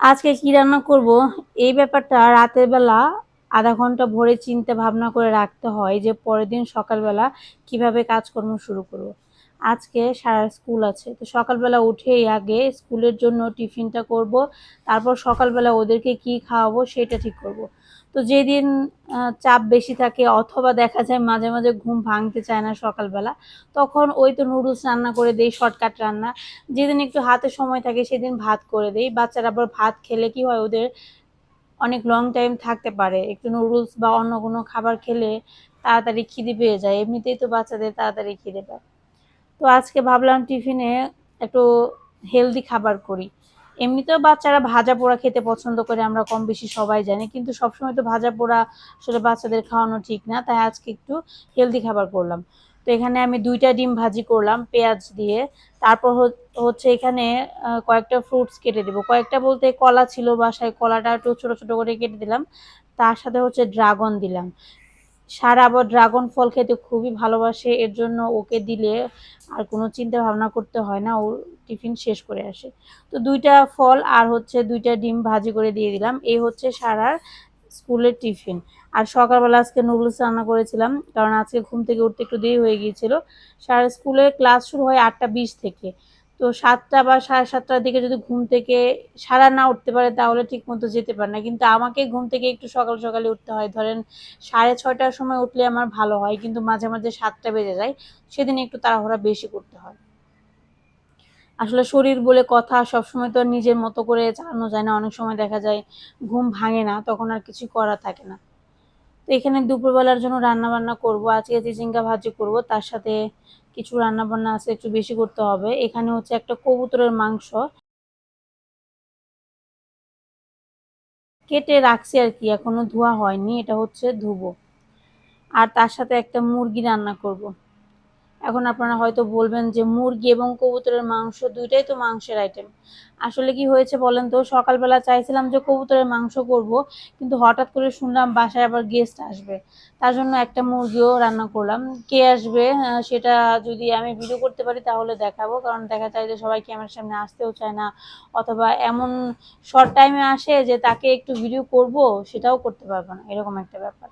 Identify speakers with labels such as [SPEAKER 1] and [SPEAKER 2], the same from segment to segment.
[SPEAKER 1] আজকে কি রান্না করব এই ব্যাপারটা রাতের বেলা আধা ঘণ্টা ভরে চিন্তা ভাবনা করে রাখতে হয় যে পরের দিন সকালবেলা কীভাবে কাজকর্ম শুরু করব। আজকে সারা স্কুল আছে, তো সকালবেলা উঠেই আগে স্কুলের জন্য টিফিনটা করব, তারপর সকালবেলা ওদেরকে কি খাওয়াবো সেটা ঠিক করব। তো যেদিন চাপ বেশি থাকে অথবা দেখা যায় মাঝে মাঝে ঘুম ভাঙতে চায় না সকালবেলা, তখন ওই তো নুডলস রান্না করে দেই, শর্টকাট রান্না। যেদিন একটু হাতে সময় থাকে সেদিন ভাত করে দেই। বাচ্চারা আবার ভাত খেলে কি হয়, ওদের অনেক লং টাইম থাকতে পারে। একটু নুডলস বা অন্য কোনো খাবার খেলে তাড়াতাড়ি খিদে পেয়ে যায়। এমনিতেই তো বাচ্চাদের তাড়াতাড়ি খিদে পায়। তো আজকে ভাবলাম টিফিনে একটু হেলদি খাবার করি। এমনিতেও বাচ্চারা ভাজা পোড়া খেতে পছন্দ করে, আমরা কম বেশি সবাই জানি, কিন্তু সবসময় তো ভাজা পোড়া আসলে বাচ্চাদের খাওয়ানো ঠিক না, তাই আজকে একটু হেলদি খাবার করলাম। তো এখানে আমি দুইটা ডিম ভাজি করলাম, পেঁয়াজ দিয়ে। তারপর হচ্ছে এখানে কয়েকটা ফ্রুটস কেটে দেবো। কয়েকটা বলতে কলা ছিল বাসায়, কলাটা একটু ছোটো ছোটো করে কেটে দিলাম। তার সাথে হচ্ছে ড্রাগন দিলাম। সারা আবার ড্রাগন ফল খেতে খুবই ভালোবাসে, এর জন্য ওকে দিলে আর কোনো চিন্তা ভাবনা করতে হয় না, ও টিফিন শেষ করে আসে। তো দুইটা ফল আর হচ্ছে দুইটা ডিম ভাজি করে দিয়ে দিলাম, এই হচ্ছে সারার স্কুলের টিফিন। আর সকালবেলা আজকে নুডলস রান্না করেছিলাম, কারণ আজকে ঘুম থেকে উঠতে একটু দেরি হয়ে গিয়েছিল। সারা স্কুলের ক্লাস শুরু হয় আটটা বিশ থেকে। তো সাতটা বা সাড়ে সাতটার দিকে যদি ঘুম থেকে সারা না উঠতে পারে, তাহলে ঠিক মতো যেতে পারে না। কিন্তু আমাকে ঘুম থেকে একটু সকাল সকালে উঠতে হয়। ধরেন সাড়ে ছয়টার সময় উঠলে আমার ভালো হয়, কিন্তু মাঝে মাঝে সাতটা বেজে যায়, সেদিন একটু তাড়াহুড়া বেশি করতে হয়। আসলে শরীর বলে কথা, সবসময় তো নিজের মতো করে চালানো যায় না। অনেক সময় দেখা যায় ঘুম ভাঙে না, তখন আর কিছু করা থাকে না। তো এখানে দুপুরবেলার জন্য রান্না বান্না করব, আজকে চিচিঙ্গা ভাজি করব, তার সাথে কিছু রান্না বান্না আছে, একটু বেশি করতে হবে। এখানে হচ্ছে একটা কবুতরের মাংস। কেটে রাখছি আর কি, এখনও ধোয়া হয়নি, এটা হচ্ছে ধুবো। আর তার সাথে একটা মুরগি রান্না করব। এখন আপনারা হয়তো বলবেন যে মুরগি এবং কবুতরের মাংস দুইটাই তো মাংসের আইটেম আসলে কি হয়েছে বলেন তো? সকালবেলা চাইছিলাম যে কবুতরের মাংস করব, কিন্তু হঠাৎ করে শুনলাম বাসায় আবার গেস্ট আসবে। তার জন্য একটা মুরগিও রান্না করলাম। কে আসবে? সেটা যদি আমি ভিডিও করতে পারি তাহলে দেখাবো। কারণ দেখা যায় যে সবাই ক্যামেরার সামনে আসতেও চায় না। অথবা এমন শর্ট টাইমে আসে যে তাকে একটু ভিডিও করব, সেটাও করতে পারব না। এরকম একটা ব্যাপার।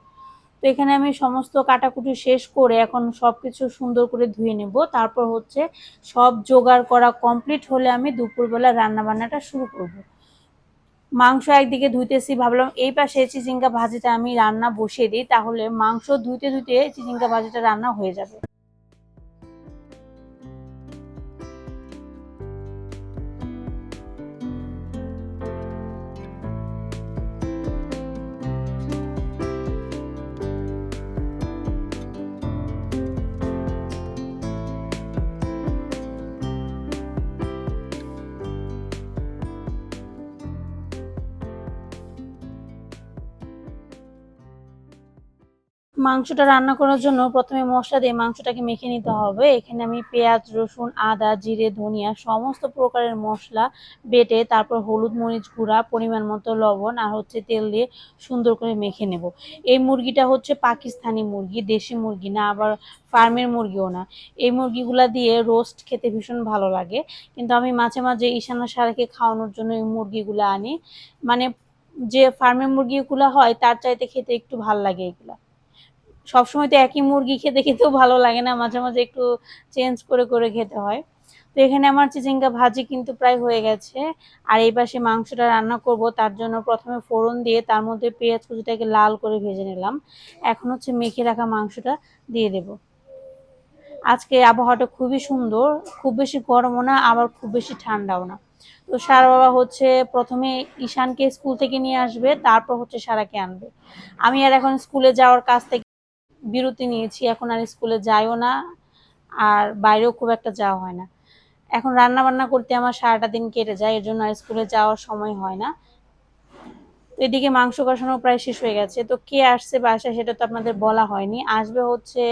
[SPEAKER 1] এখানে আমি সমস্ত কাটাকুটি শেষ করে এখন সব কিছু সুন্দর করে ধুয়ে নেব তারপর হচ্ছে সব জোগাড় করা কমপ্লিট হলে আমি দুপুরবেলা রান্না বান্নাটা শুরু করব। মাংস একদিকে ধুইতেছি, ভাবলাম এই পাশে চিচিঙ্গা ভাজিটা আমি রান্না বসিয়ে দিই, তাহলে মাংস ধুইতে ধুইতে চিচিঙ্গা ভাজিটা রান্না হয়ে যাবে মাংসটা রান্না করার জন্য প্রথমে মশলা দিয়ে মাংসটাকে মেখে নিতে হবে। এখানে আমি পেঁয়াজ, রসুন, আদা, জিরে, ধনিয়া সমস্ত প্রকারের মশলা বেটে তারপর হলুদ মরিচ গুঁড়া, পরিমাণ মতো লবণ আর হচ্ছে তেল দিয়ে সুন্দর করে মেখে নেব। এই মুরগিটা হচ্ছে পাকিস্তানি মুরগি, দেশি মুরগি না, আবার ফার্মের মুরগিও না। এই মুরগিগুলা দিয়ে রোস্ট খেতে ভীষণ ভালো লাগে। কিন্তু আমি মাঝে মাঝে ঈশানা সারাকে খাওয়ানোর জন্য এই মুরগিগুলো আনি। মানে যে ফার্মের মুরগিগুলো হয়, তার চাইতে খেতে একটু ভালো লাগে এগুলা। সবসময় তো একই মুরগি খেতে খেতেও ভালো লাগে না, মাঝে মাঝে একটু চেঞ্জ করে করে খেতে হয়। তো এখানে আমার চিচিঙ্গা ভাজি কিন্তু প্রায় হয়ে গেছে। আর এই পাশে মাংসটা রান্না করব, তার জন্য প্রথমে ফোড়ন দিয়ে তার মধ্যে পেঁয়াজ কুচিটাকে লাল করে ভেজে নিলাম। এখন হচ্ছে মেখে রাখা মাংসটা দিয়ে দেব। আজকে আবহাওয়াটা খুবই সুন্দর, খুব বেশি গরমও না, আবার খুব বেশি ঠান্ডাও না। তো সারা বাবা হচ্ছে প্রথমে ঈশানকে স্কুল থেকে নিয়ে আসবে, তারপর হচ্ছে সারাকে আনবে। আমি আর এখন স্কুলে যাওয়ার কাছ থেকে বিরতি নিয়েছি, এখন আর স্কুলে যাইও না আর বাইরেও খুব একটা যাওয়া হয় না। এখন রান্না বান্না করতে আমার সারাটা দিন কেটে যায়, এর জন্য আর স্কুলে যাওয়ার সময় হয় না। এদিকে মাংস কষানো প্রায় শেষ হয়ে গেছে। তো কে আসছে বাসায় সেটা তো আপনাদের বলা হয়নি। আসবে হচ্ছে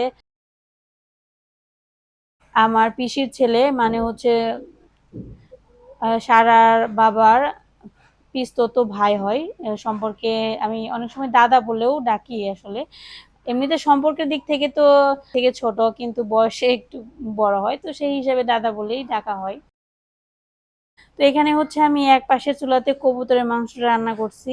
[SPEAKER 1] আমার পিসির ছেলে মানে হচ্ছে সারার বাবার পিস্তত ভাই হয়। সম্পর্কে আমি অনেক সময় দাদা বলেও ডাকি আসলে। এমনিতে সম্পর্কের দিক থেকে তো থেকে ছোট, কিন্তু বয়সে একটু বড় হয়, তো সেই হিসাবে দাদা বলেই ডাকা হয়। তো এখানে হচ্ছে আমি এক পাশের চুলাতে কবুতরের মাংসটা রান্না করছি।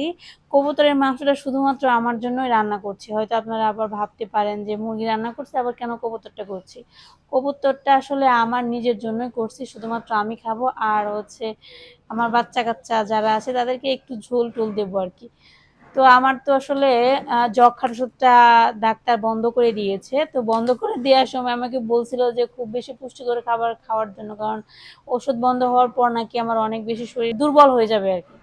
[SPEAKER 1] কবুতরের মাংসটা শুধুমাত্র আমার জন্যই রান্না করছি। হয়তো আপনারা আবার ভাবতে পারেন যে, মুরগি রান্না করছি, আবার কেন কবুতরটা করছি? কবুতরটা আসলে আমার নিজের জন্যই করছি, শুধুমাত্র আমি খাব। আর হচ্ছে আমার বাচ্চা কাচ্চা যারা আছে, তাদেরকে একটু ঝোল টোল দেবো আর কি। তো আমার তো আসলে যক্ষার ওষুধটা ডাক্তার বন্ধ করে দিয়েছে। তো বন্ধ করে দেওয়ার সময় আমাকে বলছিল যে খুব বেশি পুষ্টিকর খাবার খাওয়ার জন্য, কারণ ওষুধ বন্ধ হওয়ার পর নাকি আমার অনেক বেশি শরীর দুর্বল হয়ে যাবে আর কি।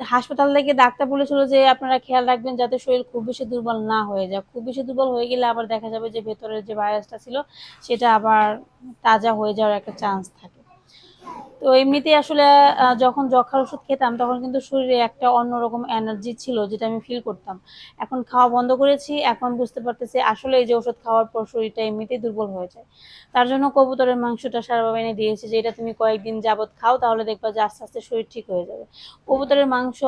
[SPEAKER 1] হাসপাতাল থেকে ডাক্তার বলেছিল যে আপনারা খেয়াল রাখবেন যাতে শরীর খুব বেশি দুর্বল না হয়ে যায়। খুব বেশি দুর্বল হয়ে গেলে আবার দেখা যাবে যে ভেতরের যে ভাইরাসটা ছিল, সেটা আবার তাজা হয়ে যাওয়ার একটা চান্স থাকে। তো এমনিতেই আসলে যখন যক্ষার ওষুধ খেতাম, তখন কিন্তু শরীরে একটা অন্যরকম এনার্জি ছিল যেটা আমি ফিল করতাম। এখন খাওয়া বন্ধ করেছি, এখন বুঝতে পারতেছি আসলে এই যে ওষুধ খাওয়ার পর শরীরটা এমনিতেই দুর্বল হয়ে যায়। তার জন্য কবুতরের মাংসটা সারাভাবে এনে দিয়েছে যে, এটা তুমি কয়েকদিন যাবৎ খাও, তাহলে দেখবা যে আস্তে আস্তে শরীর ঠিক হয়ে যাবে। কবুতরের মাংস,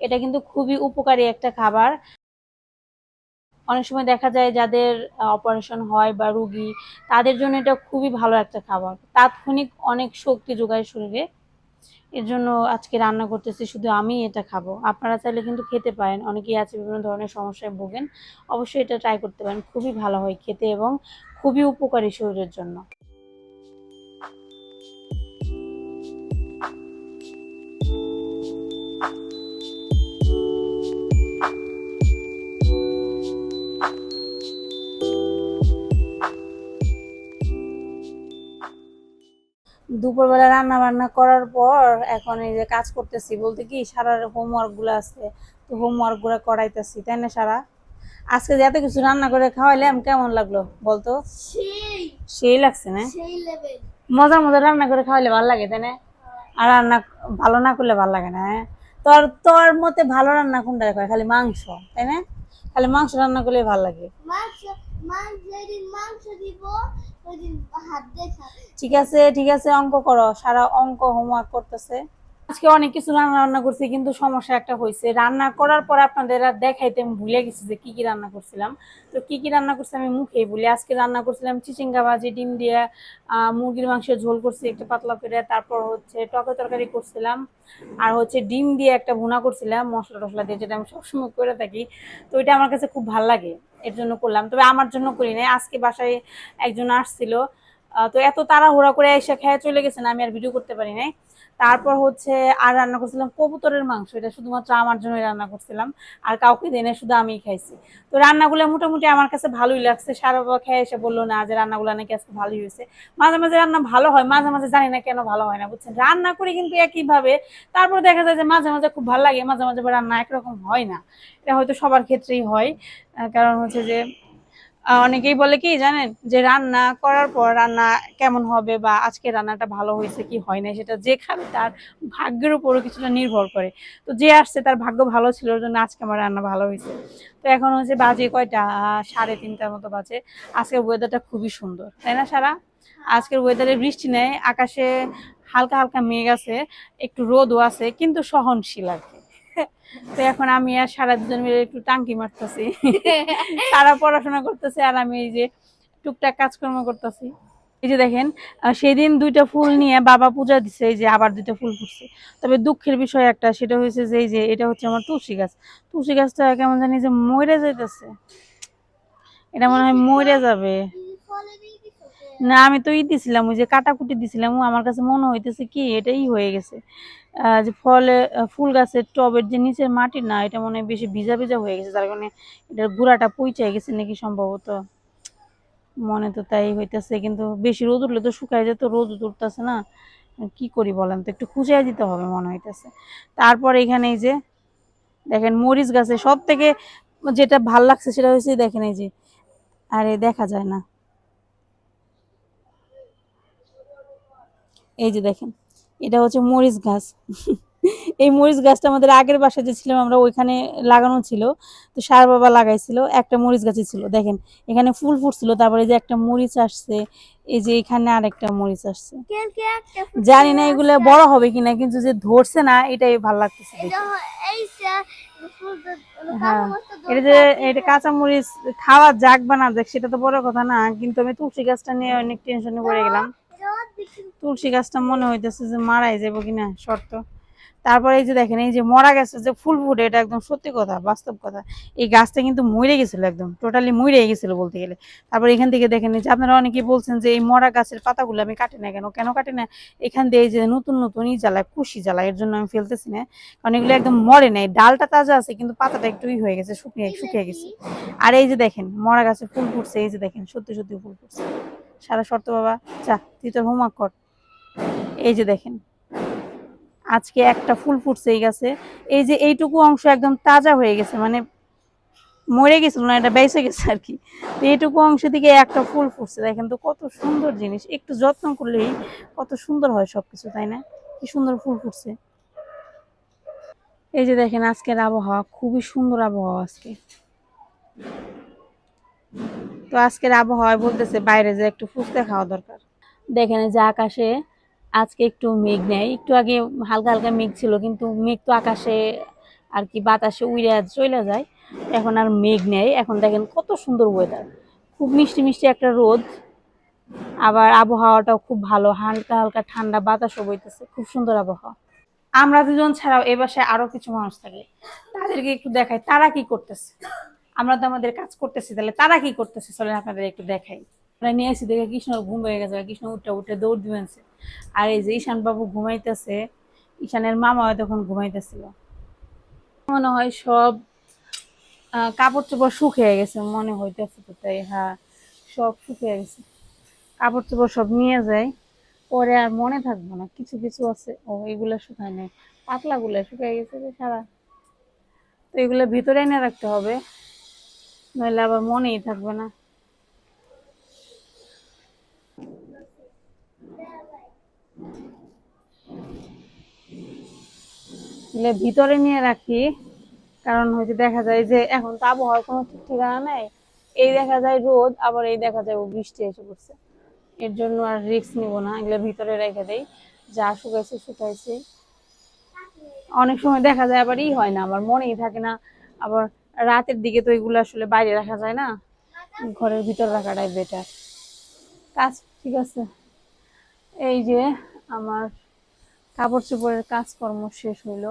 [SPEAKER 1] এটা কিন্তু খুবই উপকারী একটা খাবার। অনেক সময় দেখা যায় যাদের অপারেশন হয় বা রুগী, তাদের জন্য এটা খুবই ভালো একটা খাবার। তাৎক্ষণিক অনেক শক্তি যোগায় শরীরে। এর জন্য আজকে রান্না করতেছি, শুধু আমি এটা খাব। আপনারা চাইলে কিন্তু খেতে পারেন। অনেকেই আছে বিভিন্ন ধরনের সমস্যায় ভোগেন। অবশ্যই এটা ট্রাই করতে পারেন। খুবই ভালো হয় খেতে এবং খুবই উপকারী শরীরের জন্য। দুপুরবেলা রান্না বান্না করার পর এখন এই যে কাজ করতেছি বলতে কি সারার হোমওয়ার্কগুলো আছে তো হোমওয়ার্কগুলো করাইতেছি তাই না সারা? আজকে যে এত কিছু রান্না করে খাওয়াইলাম কেমন লাগল বলতো?
[SPEAKER 2] সেই।
[SPEAKER 1] লাগছে না? মজার মজার রান্না করে খাওয়াইলে ভালো লাগে তাই না? আর রান্না ভালো না করলে ভালো লাগে না হ্যাঁ? তোর তোর মতে ভালো রান্না কোনটা করে খালি মাংস তাই না? খালি মাংস রান্না করলে ভালো লাগে।
[SPEAKER 2] মাংস মাংস মাংস দিব
[SPEAKER 1] ঠিক আছে ঠিক আছে, অঙ্ক করো। সারা অঙ্ক হোমওয়ার্ক করতেছে। আজকে অনেক কিছু রান্না রান্না করছি, কিন্তু সমস্যা একটা হয়েছে। রান্না করার পর আপনাদের আর দেখাইতে আমি ভুলে গেছি যে কি কি রান্না করছিলাম। তো কি কি রান্না করছি আমি মুখেই বলি। আজকে রান্না করছিলাম চিচিঙ্গা ভাজি, ডিম দিয়ে মুরগির মাংসের ঝোল করছি একটু পাতলা করে। তারপর হচ্ছে টকে তরকারি করছিলাম। আর হচ্ছে ডিম দিয়ে একটা ভুনা করছিলাম মশলা টসলা দিয়ে, যেটা আমি সবসময় করে থাকি। তো এটা আমার কাছে খুব ভালো লাগে। এর জন্য করলাম। তবে আমার জন্য করি নাই। আজকে বাসায় একজন আসছিল। তো এত তাড়াহুড়া করে এসে খেয়ে চলে গেছে না, আমি আর ভিডিও করতে পারি নাই। তারপর হচ্ছে আর রান্না করছিলাম কবুতরের মাংস, এটা শুধুমাত্র আমার জন্যই রান্না করছিলাম, আর কাউকে দেনে শুধু আমিই খাইছি। তো রান্নাগুলো মোটামুটি আমার কাছে ভালোই লাগছে, সারা বাবা খেয়ে এসে বলল, না যে রান্নাগুলো নাকি আজকে ভালোই হয়েছে। মাঝে মাঝে রান্না ভালো হয়, মাঝে মাঝে জানি না কেন ভালো হয় না, বুঝছেন? রান্না করি কিন্তু একইভাবে, তারপর দেখা যায় যে মাঝে মাঝে খুব ভালো লাগে, মাঝে মাঝে রান্না একরকম হয় না। এটা হয়তো সবার ক্ষেত্রেই হয় কারণ হচ্ছে যে অনেকেই বলে কি জানেন যে রান্না করার পর রান্না কেমন হবে বা আজকে রান্নাটা ভালো হয়েছে কি হয় না সেটা যে খাবে তার ভাগ্যের উপরও কিছুটা নির্ভর করে। তো যে আসছে তার ভাগ্য ভালো ছিল ওর জন্য আজকে আমার রান্না ভালো হয়েছে। তো এখন হচ্ছে বাজে কয়টা? সাড়ে তিনটার মতো বাজে। আজকের ওয়েদারটা খুবই সুন্দর, তাই না সারা? আজকের ওয়েদারে বৃষ্টি নেই, আকাশে হালকা হালকা মেঘ আছে, একটু রোদও আছে, কিন্তু সহনশীল আর কি। তো এখন আমি আর সারা দুজন মিলে একটু টাঙ্কি মারতেছি। তারা পড়াশোনা করতেছে আর আমি এই যে টুকটাক কাজকর্ম করতেছি। এই যে দেখেন সেদিন দুইটা ফুল নিয়ে বাবা পূজা দিছে, এই যে আবার দুইটা ফুল ফুটছে। তবে দুঃখের বিষয় একটা, সেটা হয়েছে যে এই যে এটা হচ্ছে আমার তুলসী গাছ। তুলসী গাছটা কেমন জানি যে মরে যাইতেছে। এটা মনে হয় মরে যাবে। না, আমি তো ই দিছিলাম, ওই যে কাটাকুটি দিছিলাম আমার কাছে মনে হইতেছে কি, এটাই হয়ে গেছে। ফলে ফুল গাছের টবের যে নিচের মাটি না, এটা মনে হয় বেশি ভিজা ভিজা হয়ে গেছে তার কারণে এটার গুড়াটা পইচাই গেছে নাকি সম্ভবত। মনে তো তাই হইতেছে, কিন্তু বেশি রোদ উঠলে তো শুকায় যেত, রোদ উঠতেছে না। কি করি বলেন তো, একটু খুঁজিয়ে দিতে হবে মনে হইতেছে। তারপর এখানে এই যে, দেখেন মরিচ গাছে সব থেকে যেটা ভালো লাগছে সেটা হচ্ছে দেখেন এই যে, আরে দেখা যায় না। এই যে দেখেন এটা হচ্ছে মরিচ গাছ। এই মরিচ গাছটা আমাদের আগের বাসায় যে ছিলাম আমরা ওইখানে লাগানো ছিল। তো সার বাবা লাগাইছিল একটা মরিচ গাছই ছিল। দেখেন এখানে ফুল ফুটছিল তারপরে যে একটা মরিচ আসছে এই যে এখানে আর একটা মরিচ আসছে। জানি না এগুলো বড় হবে কিনা কিন্তু যে ধরছে না এটাই ভালো লাগতেছে
[SPEAKER 2] হয়-
[SPEAKER 1] এটা যে এটা কাঁচা মরিচ খাওয়া যাক বা না যাক সেটা তো বড় কথা না কিন্তু আমি তুলসী গাছটা নিয়ে অনেক টেনশনে পড়ে গেলাম। তুলসী গাছটা মনে হইতেছে যে মারাই যাব কিনা, শর্ত। তারপরে এই যে দেখেন, এই যে মরা গেছে, যে ফুল ফুটে, এটা একদম সত্যি কথা, বাস্তব কথা। এই গাছটা কিন্তু মরে গেছিল একদম টোটালি মরে গেছিল বলতে গেলে। তারপর এখান থেকে দেখেন যে আপনারা অনেকেই বলছেন যে এই মরা গাছের পাতাগুলো আমি কাটি না কেন? কেন কাটি না? এখান দিয়ে এই যে নতুন নতুন ই জ্বালায়, কুশি জ্বালায়, এর জন্য আমি ফেলতেছি না। কারণ এগুলো একদম মরে নাই, ডালটা তাজা আছে, কিন্তু পাতাটা একটু ই হয়ে গেছে, শুকিয়ে শুকিয়ে গেছে। আর এই যে দেখেন, মরা গাছে ফুল ফুটছে, এই যে দেখেন, সত্যি সত্যি ফুল ফুটছে। সারা শর্ত বাবা, যা, তুই তোর হোমওয়ার্ক কর। এই যে দেখেন, আজকে একটা ফুল ফুটছে এই গাছে। এই যে এইটুকু অংশ একদম তাজা হয়ে গেছে মানে মরে গেছিল না এটা বেঁচে গেছে আর কি। তো এইটুকু অংশ থেকে একটা ফুল ফুটছে, দেখেন তো কত সুন্দর জিনিস। একটু যত্ন করলেই কত সুন্দর হয় সবকিছু, তাই না? কি সুন্দর ফুল ফুটছে। এই যে দেখেন, আজকের আবহাওয়া, খুবই সুন্দর আবহাওয়া আজকে। তো আজকের আবহাওয়ায় বলতেছে বাইরে যে একটু ফুচকা খাওয়া দরকার। দেখেন যে আকাশে, আজকে একটু মেঘ নেই। একটু আগে হালকা হালকা মেঘ ছিল, কিন্তু মেঘ তো আকাশে আর কি বাতাসে উড়ে চলে যায়। এখন আর মেঘ নেই। এখন দেখেন কত সুন্দর ওয়েদার খুব মিষ্টি মিষ্টি একটা রোদ। আবার আবহাওয়াটাও খুব ভালো। হালকা হালকা ঠান্ডা বাতাসও বইতেছে। খুব সুন্দর আবহাওয়া। আমরা দুজন ছাড়াও এ বাসায় আরও কিছু মানুষ থাকে। তাদেরকে একটু দেখাই, তারা কি করতেছে? আমরা তো আমাদের কাজ করতেছি, তাহলে তারা কি করতেছে? চলেন আপনাদের একটু দেখাই। আমরা নিয়ে আসি, দেখে কৃষ্ণ ঘুম হয়ে গেছে, কৃষ্ণ উঠে উঠে দৌড় দিবেনছে আর এই যে ঈশান বাবু ঘুমাইতেছে, ঈশানের মামা তখন ঘুমাইতেছিল। মনে হয় সব কাপড় চোপড় শুকিয়ে গেছে, মনে হইতেছে তো তাই হ্যাঁ সব শুকিয়ে গেছে। কাপড় চোপড় সব নিয়ে যায় পরে আর মনে থাকব না, কিছু কিছু আছে। ও, এগুলো শুকায় নাই পাতলা গুলা শুকিয়ে গেছে সারা। তো এগুলো ভিতরে এনে রাখতে হবে। নইলে আবার মনেই থাকবে না। ভিতরে নিয়ে রাখি, কারণ হয়তো দেখা যায় যে এখন তো আবহাওয়ার কোনো ঠিক ঠিকানা নেই। এই দেখা যায় রোদ, আবার এই দেখা যায় ও বৃষ্টি এসে পড়ছে। এর জন্য আর রিস্ক নিব না, এগুলো ভিতরে রেখে দেই। যা শুকাইছে শুকাইছে অনেক সময় দেখা যায় আবার ই হয় না, আবার মনেই থাকে না। আবার রাতের দিকে তো এগুলো আসলে বাইরে রাখা যায় না। ঘরের ভিতর রাখাটাই বেটার কাজ ঠিক আছে। এই যে আমার কাপড় চোপড়ের কাজকর্ম শেষ হইল।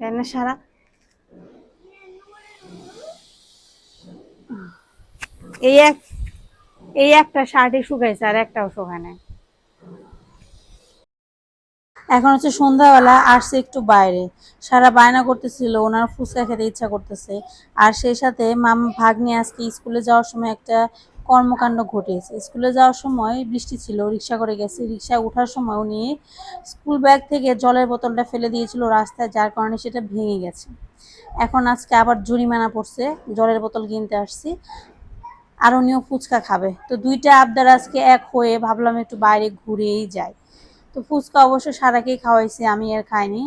[SPEAKER 1] না, সারা? এই এক, এই একটা শার্টই শুকাইছে আর একটাও শুকায় নাই। এখন হচ্ছে সন্ধ্যাবেলা আসছে একটু বাইরে। সারা বায়না করতেছিল, ওনার ফুচকা খেতে ইচ্ছা করতেছে। আর সেই সাথে মামা ভাগ্নে আজকে স্কুলে যাওয়ার সময় একটা কর্মকাণ্ড ঘটিয়েছে। স্কুলে যাওয়ার সময় বৃষ্টি ছিল, রিক্সা করে গেছে। রিক্সায় ওঠার সময় উনি স্কুল ব্যাগ থেকে জলের বোতলটা ফেলে দিয়েছিল রাস্তায়, যার কারণে সেটা ভেঙে গেছে। এখন আজকে আবার জরিমানা পড়ছে, জলের বোতল কিনতে আসছি। আর উনিও ফুচকা খাবে। তো দুইটা আবদার আজকে এক হয়ে ভাবলাম একটু বাইরে ঘুরেই যাই। তো ফুচকা অবশ্য সারাকেই খাওয়াইছি, আমি আর খাইনি,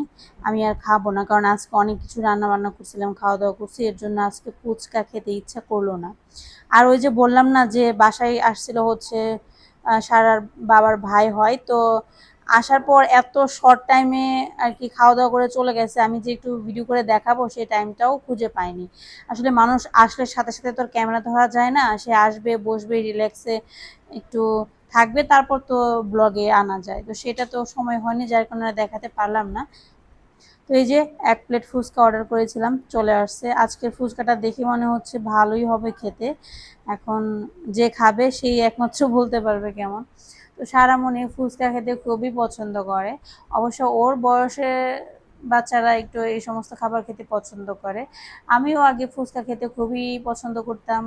[SPEAKER 1] আমি আর খাব না, কারণ আজকে অনেক কিছু রান্না বান্না করছিলাম খাওয়া দাওয়া করছি, এর জন্য আজকে ফুচকা খেতে ইচ্ছা করল না। আর ওই যে বললাম না যে বাসায় আসছিল হচ্ছে সারার বাবার ভাই হয়, তো আসার পর এত শর্ট টাইমে আর কি খাওয়া দাওয়া করে চলে গেছে, আমি যে একটু ভিডিও করে দেখাবো সেই টাইমটাও খুঁজে পাইনি। আসলে মানুষ আসলে সাথে সাথে তো আর ক্যামেরা ধরা যায় না, সে আসবে, বসবে রিল্যাক্সে একটু থাকবে, তারপর তো ব্লগে আনা যায়। তো সেটা তো সময় হয়নি, যার কারণে দেখাতে পারলাম না। তো এই যে এক প্লেট ফুচকা অর্ডার করেছিলাম, চলে আসছে। আজকের ফুচকাটা দেখে মনে হচ্ছে ভালোই হবে খেতে। এখন যে খাবে সেই একমাত্র বলতে পারবে কেমন। তো সারা মনে ফুচকা খেতে খুবই পছন্দ করে। অবশ্য ওর বয়সে বাচ্চারা একটু এই সমস্ত খাবার খেতে পছন্দ করে। আমিও আগে ফুচকা খেতে খুবই পছন্দ করতাম।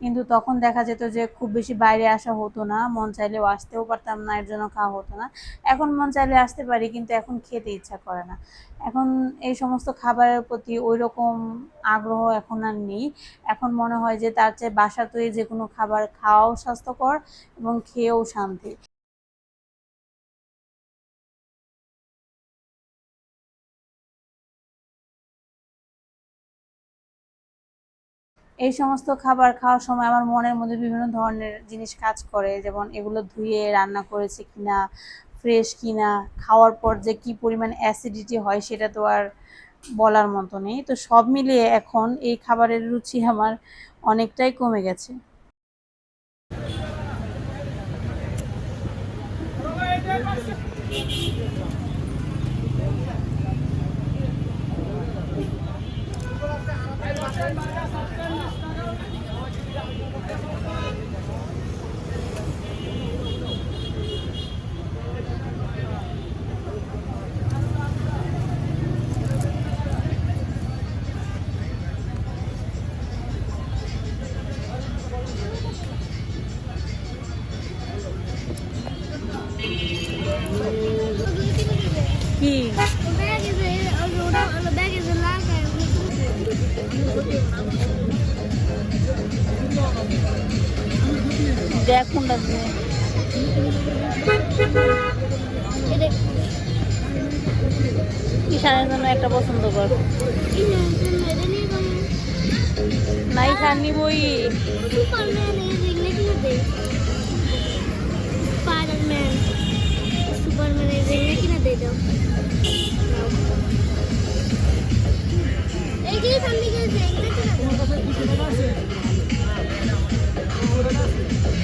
[SPEAKER 1] কিন্তু তখন দেখা যেত যে খুব বেশি বাইরে আসা হতো না, মন চাইলেও আসতেও পারতাম না, এর জন্য খাওয়া হতো না। এখন মন চাইলে আসতে পারি, কিন্তু এখন খেতে ইচ্ছা করে না। এখন এই সমস্ত খাবারের প্রতি ওই রকম আগ্রহ এখন আর নেই। এখন মনে হয় যে তার চেয়ে বাসা তৈরি যে কোনো খাবার খাওয়াও স্বাস্থ্যকর এবং খেয়েও শান্তি। এই সমস্ত খাবার খাওয়ার সময় আমার মনের মধ্যে বিভিন্ন ধরনের জিনিস কাজ করে, যেমন এগুলো ধুয়ে রান্না করেছে কিনা ফ্রেশ কিনা, খাওয়ার পর যে কি পরিমাণ অ্যাসিডিটি হয় সেটা তো আর বলার মতো নেই তো সব মিলিয়ে এখন এই খাবারের রুচি আমার অনেকটাই কমে গেছে
[SPEAKER 2] Bye.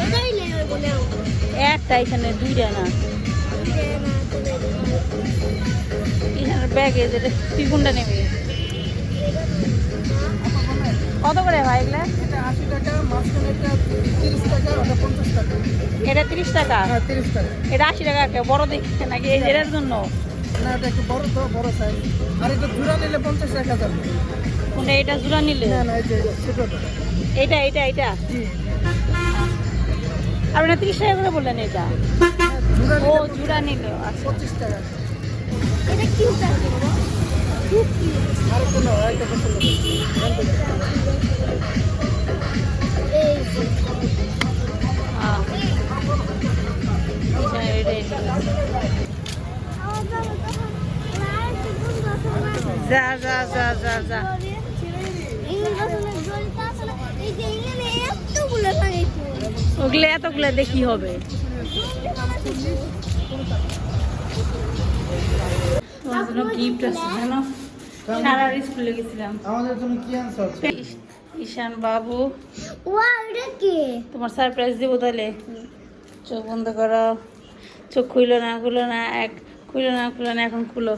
[SPEAKER 2] এটাই নেবে বলে
[SPEAKER 1] একটা ঈশানের দুইটা না। ব্যাগে যেটা তুই কোনটা নিবি? কত করে ভাই এগুলা?
[SPEAKER 3] এটা তিরিশ টাকা
[SPEAKER 1] এটা তিরিশ টাকা?
[SPEAKER 3] তিরিশ টাকা।
[SPEAKER 1] এটা আশি টাকা বড় দেখছে নাকি এই এটার জন্য?
[SPEAKER 3] না এটা একটু বড় তো বড় সাইজ আর এটা জোড়া নিলে পঞ্চাশ টাকা যাবে
[SPEAKER 1] কোনটা এটা জোড়া নিলে?
[SPEAKER 3] না না
[SPEAKER 1] এটা। না তিরিশ টাকা করে বললেন এটা?
[SPEAKER 3] হ্যাঁ,
[SPEAKER 1] ও জোড়া নিল আচ্ছা।
[SPEAKER 3] পঁচিশ টাকা।
[SPEAKER 2] এটা
[SPEAKER 1] যা যা যা যা যা। ওগুলো এতগুলো দেখি হবে। তোমার জন্য গিফট আছে জানো? সারা স্কুলে গেছিলাম।
[SPEAKER 3] আমাদের জন্য কি আনসার
[SPEAKER 1] ঈশান বাবু।
[SPEAKER 2] কে?
[SPEAKER 1] তোমার সারপ্রাইজ দেবো তাহলে। চোখ বন্ধ করো। চোখ খুইলো না খুলো না এক খুইলো না খুলো না এখন খুলো।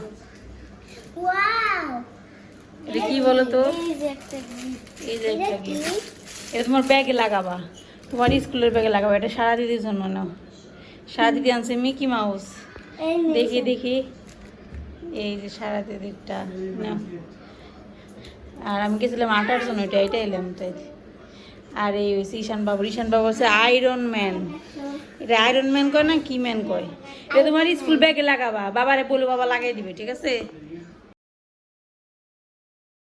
[SPEAKER 1] এটা কি বলো তো
[SPEAKER 2] এই যে একটা। এটা
[SPEAKER 1] তোমার ব্যাগে লাগাবা। তোমার স্কুলের ব্যাগে লাগাবা। এটা সারা দিদির জন্য নাও। সারা দিদি আনছে মিকি মাউস দেখি দেখি। এই যে সারা দিদিরটা নাম আর আমি গেছিলাম আটার জন্য এটা এটা এলাম, তাই আর এই হচ্ছে ঈশান বাবু ঈশান বাবু হচ্ছে আয়রন ম্যান এটা আয়রন ম্যান কয় না কি ম্যান কয়? এটা তোমার স্কুল ব্যাগে লাগাবা, বাবারে বলে বাবা লাগিয়ে দিবে, ঠিক আছে?